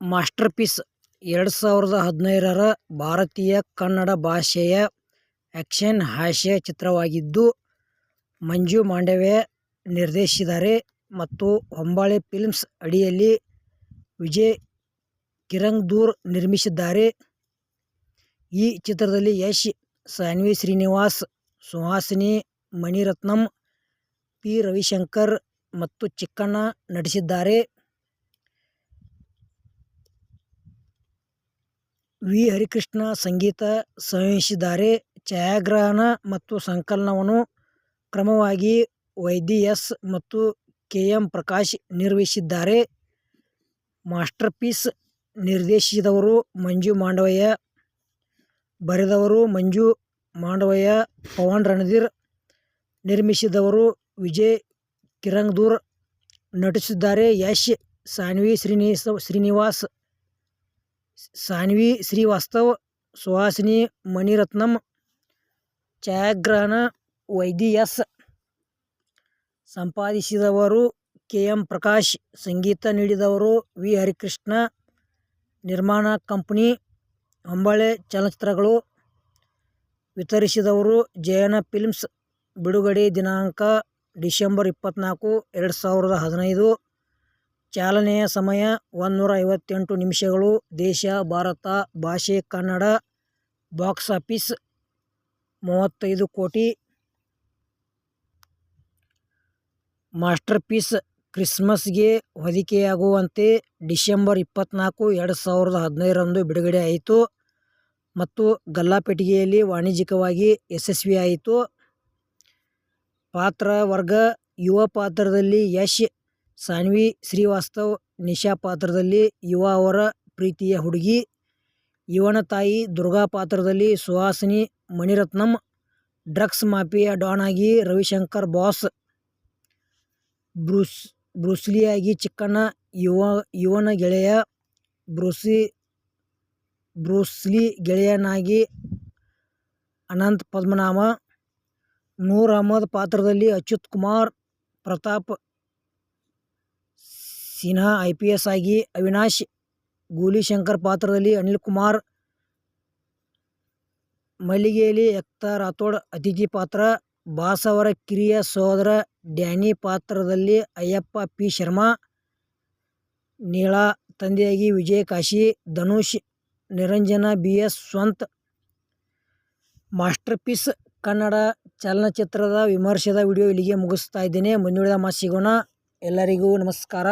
Master piece ಎರಡು ಸಾವಿರದ ಹದಿನೈದರ ಭಾರತೀಯ ಕನ್ನಡ ಭಾಷೆಯ ಆ್ಯಕ್ಷನ್ ಹಾಸ್ಯ ಚಿತ್ರವಾಗಿದ್ದು ಮಂಜು ಮಾಂಡವ್ಯ ನಿರ್ದೇಶಿಸಿದ್ದಾರೆ ಮತ್ತು ಹೊಂಬಾಳೆ ಫಿಲ್ಮ್ಸ್ ಅಡಿಯಲ್ಲಿ ವಿಜಯ್ ಕಿರಂಗದೂರ್ ನಿರ್ಮಿಸಿದ್ದಾರೆ. ಈ ಚಿತ್ರದಲ್ಲಿ ಯಶ್, ಸಾನ್ವಿ ಶ್ರೀನಿವಾಸ್, ಸುಹಾಸಿನಿ ಮಣಿರತ್ನಂ, ಪಿ. ರವಿಶಂಕರ್ ಮತ್ತು ಚಿಕ್ಕಣ್ಣ ನಟಿಸಿದ್ದಾರೆ. ವಿ. ಹರಿಕೃಷ್ಣ ಸಂಗೀತ ಸಂಯೋಜಿಸಿದ್ದಾರೆ. ಛಾಯಾಗ್ರಹಣ ಮತ್ತು ಸಂಕಲನವನ್ನು ಕ್ರಮವಾಗಿ ವೈದಿ ಎಸ್. ಮತ್ತು ಕೆ. ಎಂ. ಪ್ರಕಾಶ್ ನಿರ್ವಹಿಸಿದ್ದಾರೆ. ಮಾಸ್ಟರ್ ಪೀಸ್ ನಿರ್ದೇಶಿಸಿದವರು ಮಂಜು ಮಾಂಡವಯ್ಯ ಬರೆದವರು ಮಂಜು ಮಾಂಡವಯ್ಯ ಪವನ್ ರಣಧೀರ್, ನಿರ್ಮಿಸಿದವರು ವಿಜಯ್ ಕಿರಂಗ್ದೂರ್ ನಟಿಸಿದ್ದಾರೆ ಯಶ್, ಸಾನ್ವಿ ಶ್ರೀವಾಸ್ತವ್, ಸುಹಾಸಿನಿ ಮಣಿರತ್ನಂ. ಛಾಯಾಗ್ರಹಣ ವೈದಿ ಎಸ್. ಸಂಪಾದಿಸಿದವರು ಕೆ. ಎಂ. ಪ್ರಕಾಶ್. ಸಂಗೀತ ನೀಡಿದವರು ವಿ. ಹರಿಕೃಷ್ಣ. ನಿರ್ಮಾಣ ಕಂಪನಿ ಹೊಂಬಾಳೆ ಚಲನಚಿತ್ರಗಳು. ವಿತರಿಸಿದವರು ಜಯನ ಫಿಲ್ಮ್ಸ್. ಬಿಡುಗಡೆ ದಿನಾಂಕ ಡಿಸೆಂಬರ್ ಇಪ್ಪತ್ನಾಲ್ಕು, ಎರಡು ಸಾವಿರದ ಹದಿನೈದು. ಚಾಲನೆಯ ಸಮಯ ಒಂದುನೂರ ಐವತ್ತೆಂಟು ನಿಮಿಷಗಳು. ದೇಶ ಭಾರತ. ಭಾಷೆ ಕನ್ನಡ. ಬಾಕ್ಸ್ ಆಫೀಸ್ ಮೂವತ್ತೈದು ಕೋಟಿ. ಮಾಸ್ಟರ್ ಪೀಸ್ ಕ್ರಿಸ್ಮಸ್ಗೆ ಹೊದಿಕೆಯಾಗುವಂತೆ ಡಿಸೆಂಬರ್ ಇಪ್ಪತ್ನಾಲ್ಕು, ಎರಡು ಸಾವಿರದ ಹದಿನೈದರಂದು ಬಿಡುಗಡೆ ಆಯಿತು ಮತ್ತು ಗಲ್ಲಾಪೆಟ್ಟಿಗೆಯಲ್ಲಿ ವಾಣಿಜ್ಯಿಕವಾಗಿ ಯಶಸ್ವಿಯಾಯಿತು. ಪಾತ್ರ ವರ್ಗ ಯುವ ಪಾತ್ರದಲ್ಲಿ ಯಶ್, ಸಾನ್ವಿ ಶ್ರೀವಾಸ್ತವ್, ನಿಶಾ ಪಾತ್ರದಲ್ಲಿ ಯುವ ಅವರ ಪ್ರೀತಿಯ ಹುಡುಗಿ, ಯುವನ ತಾಯಿ, ದುರ್ಗಾ ಪಾತ್ರದಲ್ಲಿ Suhasini Maniratnam, drugs mafia don ಆಗಿ ರವಿಶಂಕರ್ ಬಾಸ್, ಬ್ರೂಸ್ ಬ್ರೂಸ್ಲಿಯಾಗಿ ಚಿಕ್ಕಣ್ಣ, ಯುವ ಯುವನ ಗೆಳೆಯ, ಬ್ರೂಸಿ ಬ್ರೂಸ್ಲಿ ಗೆಳೆಯನಾಗಿ ಅನಂತ್ ಪದ್ಮನಾಮ ನೂರ್ ಅಹಮದ್ ಪಾತ್ರದಲ್ಲಿ Achyuth Kumar, Pratap Simha I P S ಆಗಿ ಅವಿನಾಶ್, ಗೂಲಿಶಂಕರ್ ಪಾತ್ರದಲ್ಲಿ ಅನಿಲ್ ಕುಮಾರ್ ಮಲ್ಲಿಗೆಯಲ್ಲಿ ಎಕ್ತಾ ರಾಥೋಡ್ ಅತಿಥಿ ಪಾತ್ರ, ಬಾಸವರ ಕಿರಿಯ ಸಹೋದರ ಡ್ಯಾನಿ ಪಾತ್ರದಲ್ಲಿ Ayyappa P. Sharma, ನೀಳಾ ತಂದೆಯಾಗಿ Vijay Kashi, Dhanush, Niranjana B. S. Swanth masterpiece Kannada ಚಲನಚಿತ್ರದ ವಿಮರ್ಶೆದ ವಿಡಿಯೋ ಇಲ್ಲಿಗೆ ಮುಗಿಸ್ತಾ ಇದ್ದೇನೆ. ಮುಂದುವರಿದ ಮಾತು. ಎಲ್ಲರಿಗೂ ನಮಸ್ಕಾರ.